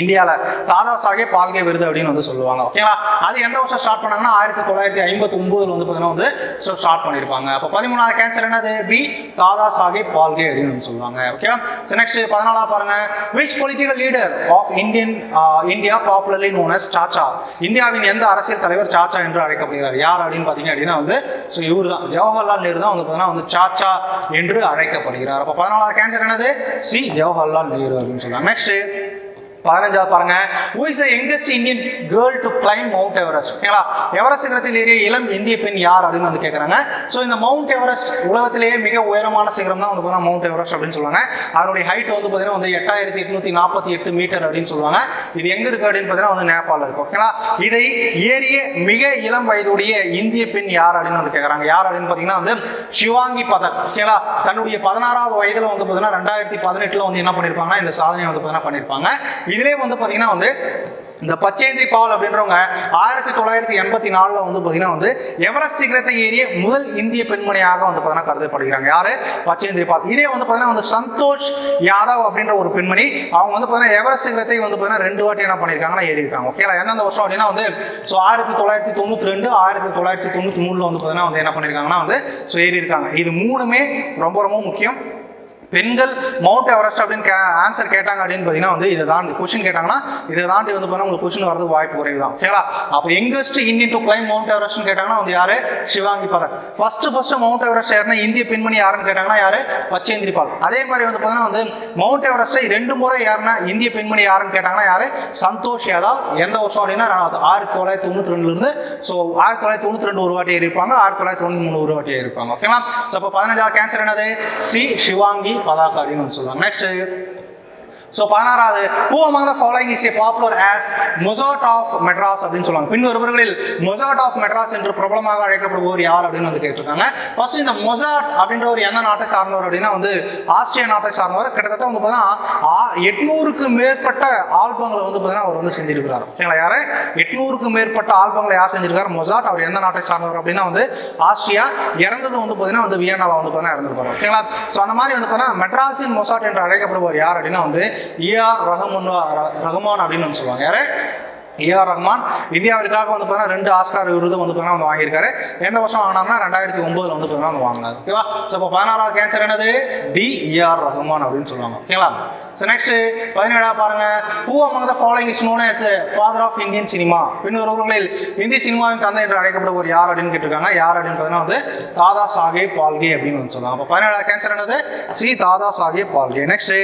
இந்தியாவில் தாதா சாஹேப் பால்கே விருது அப்படின்னு வந்து சொல்லுவாங்க. ஓகேங்களா அது எந்த வருஷம் ஸ்டார்ட் பண்ணாங்கன்னா ஆயிரத்தி தொள்ளாயிரத்தி ஐம்பத்தி ஒன்பதுல வந்து பார்த்தீங்கன்னா வந்து ஸோ ஸ்டார்ட் பண்ணியிருப்பாங்க அப்போ பதிமூணாவது கேன்சர் என்னது? பி தாதா சாஹேப் பால்கே அப்படின்னு வந்து சொல்லுவாங்க. ஓகேவா ஸோ நெக்ஸ்ட் பதினாலா பாருங்க. Which political leader of Indian India popularly known as Chacha இந்தியாவின் எந்த அரசியல் தலைவர் சாச்சா என்று அழைக்கப்படுகிறார்? யார் அப்படின்னு பார்த்தீங்க அப்படின்னா வந்து ஸோ இவர் தான் ஜவஹர்லால் நேரு தான் வந்து பார்த்தீங்கன்னா வந்து சாச்சா என்று அழைக்கப்படுகிறார். அப்போ பதினாலாவது கேன்சர் என்னது? சி ஜவஹர்லால் நேரு அப்படின்னு சொல்லுவாங்க நெக்ஸ்ட் பதினஞ்சாவது பாருங்க. Who is the Indian girl to climb mount Everest ஓகேங்களா எவரெஸ்ட் சிகரத்தில் ஏறிய இளம் இந்திய பெண் யார் அப்படின்னு வந்து கேட்குறாங்க ஸோ இந்த மவுண்ட் எவரெஸ்ட் உலகத்திலேயே மிக உயரமான சிகரம் தான் வந்து பார்த்தீங்கன்னா மவுண்ட் எவரெஸ்ட் அப்படின்னு சொல்லுவாங்க. அதனுடைய ஹைட் வந்து பார்த்தீங்கன்னா வந்து எட்டாயிரத்தி எட்நூத்தி நாற்பத்தி எட்டு மீட்டர் அப்படின்னு சொல்லுவாங்க. இது எங்க இருக்கு அப்படின்னு பார்த்தீங்கன்னா வந்து நேபாளில் இருக்கு. ஓகேங்களா இதை ஏறிய மிக இளம் வயதுடைய இந்திய பெண் யார் அப்படின்னு வந்து கேட்குறாங்க யார் அப்படின்னு பார்த்தீங்கன்னா வந்து சிவாங்கி பதக் ஓகேங்களா தன்னுடைய பதினாறாவது வயதுல வந்து பார்த்தீங்கன்னா ரெண்டாயிரத்தி பதினெட்டுல வந்து என்ன பண்ணியிருப்பாங்கன்னா இந்த சாதனையை வந்து பார்த்தீங்கன்னா பண்ணியிருப்பாங்க இதுலேயே வந்து பார்த்தீங்கன்னா வந்து இந்த பச்சேந்திரி பால் அப்படின்றவங்க ஆயிரத்தி தொள்ளாயிரத்தி எண்பத்தி நாலில் வந்து பார்த்தீங்கன்னா வந்து எவரெஸ்ட் சிகரத்தை ஏறிய முதல் இந்திய பெண்மணியாக வந்து பார்த்தீங்கன்னா கருதப்படுகிறாங்க. யாரு? பச்சேந்திரி பால். இதே வந்து பார்த்தீங்கன்னா வந்து சந்தோஷ் யாதவ் அப்படின்ற ஒரு பெண்மணி அவங்க வந்து பார்த்தீங்கன்னா எவரெஸ்ட் சிகரத்தை வந்து பார்த்தீங்கன்னா ரெண்டு வாட்டி என்ன பண்ணியிருக்காங்கன்னா ஏறியிருக்காங்க. ஓகேங்களா எந்தெந்த வருஷம் அப்படின்னா வந்து ஸோ ஆயிரத்தி தொள்ளாயிரத்தி தொண்ணூத்தி ரெண்டு ஆயிரத்தி தொள்ளாயிரத்தி தொண்ணூத்தி மூணுல வந்து பார்த்தீங்கன்னா வந்து என்ன பண்ணியிருக்காங்கன்னா வந்து ஸோ ஏறியிருக்காங்க. இது மூணுமே ரொம்ப ரொம்ப முக்கியம். பெண்கள் மவுண்ட் எவரெஸ்ட் அப்படின்னு கே ஆன்சர் கேட்டாங்க அப்படின்னு பார்த்தீங்கன்னா வந்து இதை தாண்டி கொஸ்டின் கேட்டாங்கன்னா இதை தாண்டி வந்து பார்த்தீங்கன்னா உங்களுக்கு கொஸ்டின் வரதுக்கு வாய்ப்பு குறைவு தான் ஓகேவா அப்போ youngest Indian to climb mount எவரெஸ்ட்னு கேட்டாங்கன்னா வந்து யாரு? Shivangi Pathak first first mount Everest யாருன்னா இந்திய பெண்மணி யாருன்னு கேட்டாங்கன்னா யாரு? பச்சேந்திரி பால். அதே மாதிரி வந்து பார்த்தீங்கன்னா வந்து மவுண்ட் எவரெஸ்ட்டை ரெண்டு முறை யாருன்னா இந்திய பெண்மணி யாருன்னு கேட்டாங்கன்னா யாரு? சந்தோஷ் யாதவ். எந்த வருஷம் அப்படின்னா ஆயிரத்தி தொள்ளாயிரத்தி தொண்ணூத்தி ரெண்டுலேருந்து ஸோ ஆயிரத்தி தொள்ளாயிரத்தி தொண்ணூத்தி ரெண்டு ஒரு வாட்டி இருப்பாங்க ஆயிரத்தி தொள்ளாயிரத்தி தொண்ணூத்தி மூணு ஒரு வாட்டி இருப்பாங்க ஓகேங்களா? ஸோ அப்போ பதினஞ்சாவது கேன்சர் என்னது? சி. சிவாங்கி பதாகா அப்படின்னு சொல்லுவாங்க. நெக்ஸ்ட்டு ஸோ பதினாறாவது who among the following is a popular as Mozart of Madras அப்படின்னு சொல்லுவாங்க. பின்வருவர்களில் மொசாட் ஆஃப் மெட்ராஸ் என்று பிரபலமாக அழைக்கப்படுபவர் யார் அப்படின்னு வந்து கேட்டிருக்காங்க. ஃபர்ஸ்ட் இந்த மொசாட் அப்படின்றவர் எந்த நாட்டை சார்ந்தவர் அப்படின்னா வந்து ஆஸ்திரிய நாட்டை சார்ந்தவர். கிட்டத்தட்ட வந்து பார்த்தீங்கன்னா எட்நூறுக்கு மேற்பட்ட ஆல்பங்களை வந்து பார்த்தீங்கன்னா அவர் வந்து செஞ்சிருக்கிறார். ஓகேங்களா யாரு? எட்நூறுக்கு மேற்பட்ட ஆல்பங்களை யார் செஞ்சிருக்காரு? மொசாட் அவர் எந்த நாட்டை சார்ந்தவர் அப்படின்னா வந்து ஆஸ்திரியா. இறந்தது வந்து பார்த்தீங்கன்னா வந்து வியனாவில் வந்து பார்த்தீங்கன்னா இறந்துருப்பாரு. ஓகேங்களா ஸோ அந்த மாதிரி வந்து பார்த்தீங்கன்னா மெட்ராஸின் மொசாட் என்று அழைக்கப்படுபவர் யார் அப்படின்னா வந்து ஏஆர் ரஹமான் ரஹமான் அப்படின்னு வந்து சொல்லுவாங்க. யாரு? A R Rahman. இந்தியாவிற்காக வந்து பார்த்தீங்கன்னா ரெண்டு ஆஸ்கார் விருது வந்து பார்த்தீங்கன்னா வந்து வாங்கியிருக்காரு. எந்த வருஷம் வாங்கினார்னா ரெண்டாயிரத்தி ஒன்பதுல வந்து பார்த்தீங்கன்னா வந்து வாங்கினார். ஓகேவா? ஸோ இப்போ பதினாறாவது கேன்சர் என்னது? டி ஏஆர் ரஹ்மான் அப்படின்னு சொல்லுவாங்க. ஓகேவா ஸோ நெக்ஸ்ட் பதினேழா பாருங்க. Who among the following is known as father of Indian cinema பின்வருவர்களில் இந்திய சினிமாவின் தந்தை என்று அழைக்கப்படுவர் யார் அப்படின்னு கேட்டிருக்காங்க. யார் அப்படின்னு பார்த்தீங்கன்னா வந்து தாதா சாகே பால்கே அப்படின்னு வந்து சொல்லுவாங்க. அப்போ பதினேழாவது கேன்சர் என்னது? சி தாதா சாஹேப் பால்கே. நெக்ஸ்ட்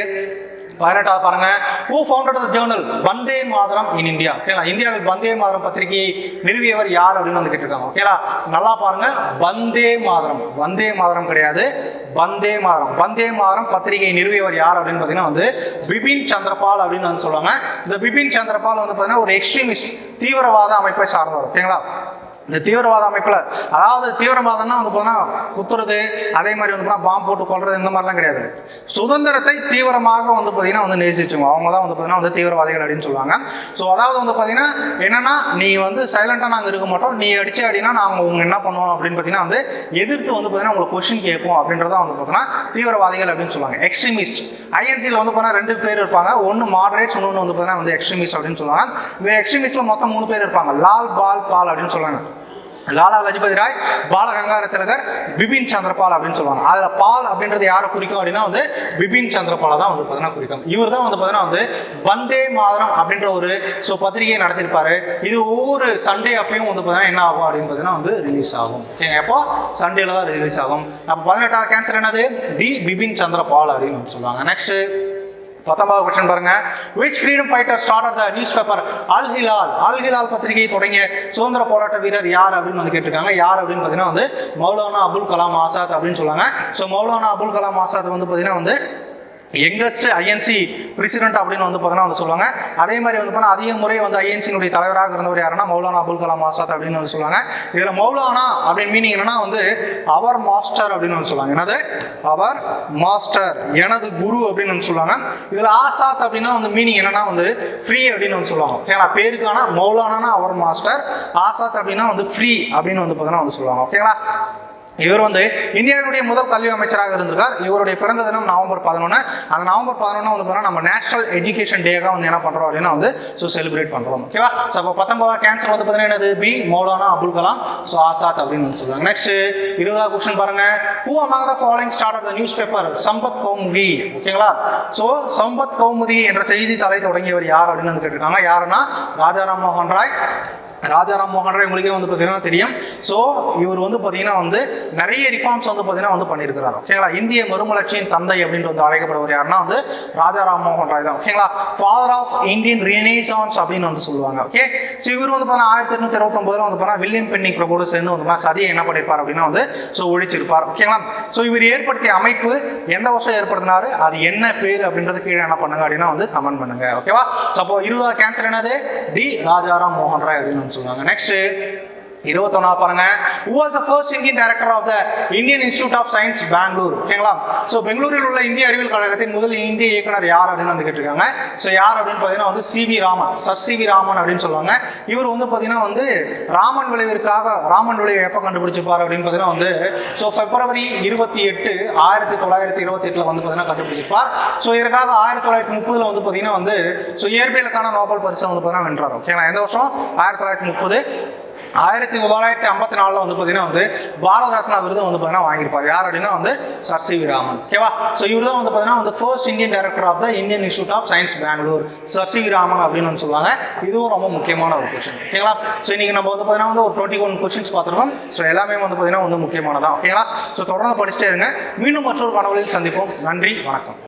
பதினெட்டாவது பாருங்க. Who founded the journal Vande Mataram in India ஓகேங்களா இந்தியாவில் வந்தே மாதரம் பத்திரிகை நிறுவியவர் யார் அப்படின்னு வந்து கேட்டிருக்காங்க. ஓகேங்களா நல்லா பாருங்க. வந்தே மாதரம். வந்தே மாதரம் கிடையாது. வந்தே மாதரம். வந்தே மாதரம் பத்திரிகை நிறுவியவர் யார் அப்படின்னு பார்த்தீங்கன்னா வந்து பிபின் சந்திரபால் அப்படின்னு வந்து சொல்லுவாங்க. இந்த பிபின் சந்திரபால் வந்து பார்த்தீங்கன்னா ஒரு எக்ஸ்ட்ரீமிஸ்ட் தீவிரவாத அமைப்பை சார்ந்தவர். ஓகேங்களா இந்த தீவிரவாத அமைப்பில் அதாவது தீவிரவாதம்னா வந்து போனா குத்துறது அதே மாதிரி வந்து போனால் பாம்பு போட்டு கொள்றது இந்த மாதிரிலாம் கிடையாது. சுதந்திரத்தை தீவிரமாக வந்து பார்த்தீங்கன்னா வந்து நேசிச்சுங்க. அவங்க தான் வந்து பார்த்தீங்கன்னா வந்து தீவிரவாதிகள் அப்படின்னு சொல்லுவாங்க. ஸோ அதாவது வந்து பார்த்தீங்கன்னா என்னன்னா நீ வந்து சைலண்டாக நாங்கள் இருக்க மாட்டோம். நீ அடிச்சு அப்படின்னா நாங்கள் உங்க என்ன பண்ணுவோம் அப்படின்னு பார்த்தீங்கன்னா வந்து எதிர்த்து வந்து பார்த்தீங்கன்னா உங்களுக்கு கொஸ்டின் கேட்போம் அப்படின்றதான் வந்து பார்த்தீங்கன்னா தீவிரவாதிகள் அப்படின்னு சொல்லுவாங்க. எக்ஸ்ட்ரீமிஸ்ட் ஐஎன்சியில் வந்து பார்த்தீங்கன்னா ரெண்டு பேர் இருப்பாங்க. ஒன்று மாடரேட்ஸ் இன்னொன்று வந்து பார்த்தீங்கன்னா வந்து எக்ஸ்ட்ரீமிஸ்ட் அப்படின்னு சொல்லுவாங்க. இந்த எக்ஸ்ட்ரீமிஸ்ட்ல மொத்தம் மூணு பேர் இருப்பாங்க. லால் பால் பால் அப்படின்னு சொல்லுவாங்க. லாலா லஜபதி ராய் பாலகங்கார திலகர் பிபின் சந்திரபால் அப்படின்னு சொல்லுவாங்க. அதுல பால் அப்படின்றது யாரை குறிக்கும் அப்படின்னா வந்து பிபின் சந்திரபாலை தான் வந்து பார்த்தீங்கன்னா குறிக்கும். இவர் தான் வந்து பார்த்தீங்கன்னா வந்து வந்தே மாதரம் அப்படின்ற ஒரு ஸோ பத்திரிகையை நடத்திருப்பாரு இது ஒவ்வொரு சண்டே அப்பயும் வந்து பார்த்தீங்கன்னா என்ன ஆகும் அப்படின்னு பார்த்தீங்கன்னா வந்து ரிலீஸ் ஆகும். ஓகேங்க எப்போ சண்டேல தான் ரிலீஸ் ஆகும். அப்போ பதினெட்டாவது கேன்சர் என்னது? டி பிபின் சந்திரபால் அப்படின்னு சொல்லுவாங்க. நெக்ஸ்ட் பத்தொன்பதாவது கொஸ்டின் பாருங்க. Which freedom fighter starter the newspaper Al Hilal Al Hilal பத்திரிகையை தொடங்கிய சுதந்திர போராட்ட வீரர் யார் அப்படின்னு வந்து கேட்டிருக்காங்க. யார் அப்படின்னு பார்த்தீங்கன்னா வந்து மௌலானா அபுல் கலாம் ஆசாத் அப்படின்னு சொல்லுவாங்க ஸோ மௌலானா அபுல் கலாம் ஆசாத் வந்து பார்த்தீங்கன்னா வந்து யங்கஸ்ட் ஐஎன்சி பிரசிடென்ட் அப்படின்னு வந்து பார்த்தோன்னா வந்து சொல்லுவாங்க. அதே மாதிரி வந்து பார்த்தீங்கன்னா அதிக முறை வந்து ஐஎன்சியினுடைய தலைவராக இருந்தவர் யாருன்னா மௌலானா அபுல் கலாம் ஆசாத் அப்படின்னு வந்து சொல்லுவாங்க. இதில் மௌலானா அப்படின்னு மீனிங் என்னன்னா வந்து அவர் மாஸ்டர் அப்படின்னு வந்து சொல்லுவாங்க. என்னது? அவர் மாஸ்டர் எனது குரு அப்படின்னு வந்து சொல்லுவாங்க. இதில் ஆசாத் அப்படின்னா வந்து மீனிங் என்னன்னா வந்து ஃப்ரீ அப்படின்னு வந்து சொல்லுவாங்க. ஓகேங்களா பேருக்கான மௌலானா அவர் மாஸ்டர் ஆசாத் அப்படின்னா வந்து ஃப்ரீ அப்படின்னு வந்து பார்த்தோன்னா வந்து சொல்லுவாங்க. ஓகேங்களா இவர் வந்து இந்தியாவினுடைய முதல் கல்வி அமைச்சராக இருந்திருக்கார். இவருடைய பிறந்த தினம் நவம்பர் பதினொன்று அந்த நவம்பர் பதினொன்று வந்து பார்த்தீங்கன்னா நம்ம நேஷனல் எஜுகேஷன் டேக்காக வந்து என்ன பண்ணுறோம் அப்படின்னா வந்து ஸோ செலிப்ரேட் பண்ணுறோம் ஓகேவா ஸோ அப்போ பத்தொன்பதாம் கேன்சர் வந்து பார்த்தீங்கன்னா என்னது? பி மௌலானா அப்துல் கலாம் ஸோ ஆசாத் அப்படின்னு வந்து சொல்லுவாங்க. நெக்ஸ்ட் இருபதாவது கொஸ்டின் பாருங்க. Who among the following start of the newspaper Sambad Kaumudi. ஓகேங்களா ஸோ சம்பத் கௌமுதி என்ற செய்தித்தாளை தொடங்கியவர் யார் அப்படின்னு வந்து கேட்டிருக்காங்க. யாருன்னா ராஜாராம் மோகன் ராய் ராஜாராம் மோகன் ராய் உங்களுக்கே வந்து பார்த்தீங்கன்னா தெரியும். ஸோ இவர் வந்து பார்த்தீங்கன்னா வந்து நிறைய ரிஃபார்ம்ஸ் வந்து பார்த்தீங்கன்னா வந்து பண்ணியிருக்கிறார். ஓகேங்களா இந்திய மறுமலர்ச்சியின் தந்தை அப்படின்ட்டு வந்து அழைக்கப்படுவர் யாருன்னா வந்து ராஜாராம் மோகன் ராய் தான். ஓகேங்களா ஃபாதர் ஆஃப் இந்தியன் ரினேசான்ஸ் அப்படின்னு வந்து சொல்லுவாங்க. ஓகே ஸோ இவர் வந்து பார்த்தீங்கன்னா ஆயிரத்தி எட்நூத்தி இருபத்தொம்பதுல வந்து பார்த்தீங்கன்னா வில்லியம் பென்னிங் பிரபோடு சேர்ந்து வந்து சதியை என்ன பண்ணியிருப்பார் அப்படின்னா வந்து ஸோ ஒழிச்சிருப்பார். ஓகேங்களா ஸோ இவர் ஏற்படுத்திய அமைப்பு எந்த வருஷம் ஏற்படுத்தினாரு? அது என்ன பேர் அப்படின்றது கீழே என்ன பண்ணுங்க அப்படின்னா வந்து கமெண்ட் பண்ணுங்க. ஓகேவா ஸோ அப்போ இருபதாவது கேன்சர் என்னது? டி. ராஜாராம் மோகன் ராய் அப்படின்னு சொல்லுவாங்க. நெக்ஸ்ட்டு இருபத்தொன்னா பாருங்க. Who was the first Indian director of the Indian Institute of Bangalore ஓகேங்களா ஸோ பெங்களூரில் உள்ள இந்திய அறிவியல் கழகத்தின் முதல் இந்திய இயக்குனர் யார் அப்படின்னு வந்து கேட்டிருக்காங்க. ஸோ யார் அப்படின்னு பார்த்தீங்கன்னா வந்து C V Raman sir C V Raman அப்படின்னு சொல்லுவாங்க. இவர் வந்து பார்த்தீங்கன்னா வந்து ராமன் விளைவிற்காக ராமன் விளைவை எப்போ கண்டுபிடிச்சிருப்பார் அப்படின்னு பார்த்தீங்கன்னா வந்து ஸோ பிப்ரவரி இருபத்தி எட்டு ஆயிரத்தி தொள்ளாயிரத்தி இருபத்தி எட்டில் வந்து பார்த்தீங்கன்னா கண்டுபிடிச்சிருப்பார் ஸோ இதற்காக ஆயிரத்தி தொள்ளாயிரத்தி முப்பதில் வந்து பார்த்தீங்கன்னா வந்து ஸோ இயற்பியலுக்கான நோபல் பரிசு வந்து பார்த்தீங்கன்னா வென்றார். ஓகேங்களா? எந்த வருஷம்? ஆயிரத்தி தொள்ளாயிரத்தி முப்பது. ஆயிரத்தி தொள்ளாயிரத்தி ஐம்பத்தி நாலில் வந்து பார்த்தீங்கன்னா வந்து பாரத ரத்னா விருதம் வந்து பார்த்தீங்கன்னா வாங்கியிருப்பார். யார் அப்படின்னா வந்து சர் சி வி ராமன். ஓகேவா ஸோ இவர் தான் வந்து பார்த்தீங்கன்னா வந்து first Indian director of the Indian institute of science Bangalore sir C V Raman அப்படின்னு சொல்லுவாங்க. இதுவும் ரொம்ப முக்கியமான ஒரு கொஸ்டின் ஓகேங்களா ஸோ இன்னைக்கு நம்ம வந்து பார்த்தீங்கன்னா வந்து ஒரு டுவெண்ட்டி ஒன் கொஸ்டின்ஸ் பார்த்துருக்கோம். ஸோ எல்லாமே வந்து பார்த்தீங்கன்னா வந்து முக்கியமானதான் ஓகேங்களா ஸோ தொடர்ந்து படிச்சுட்டே இருங்க. மீண்டும் மற்றொரு கனவுகளில் சந்திப்போம். நன்றி. வணக்கம்.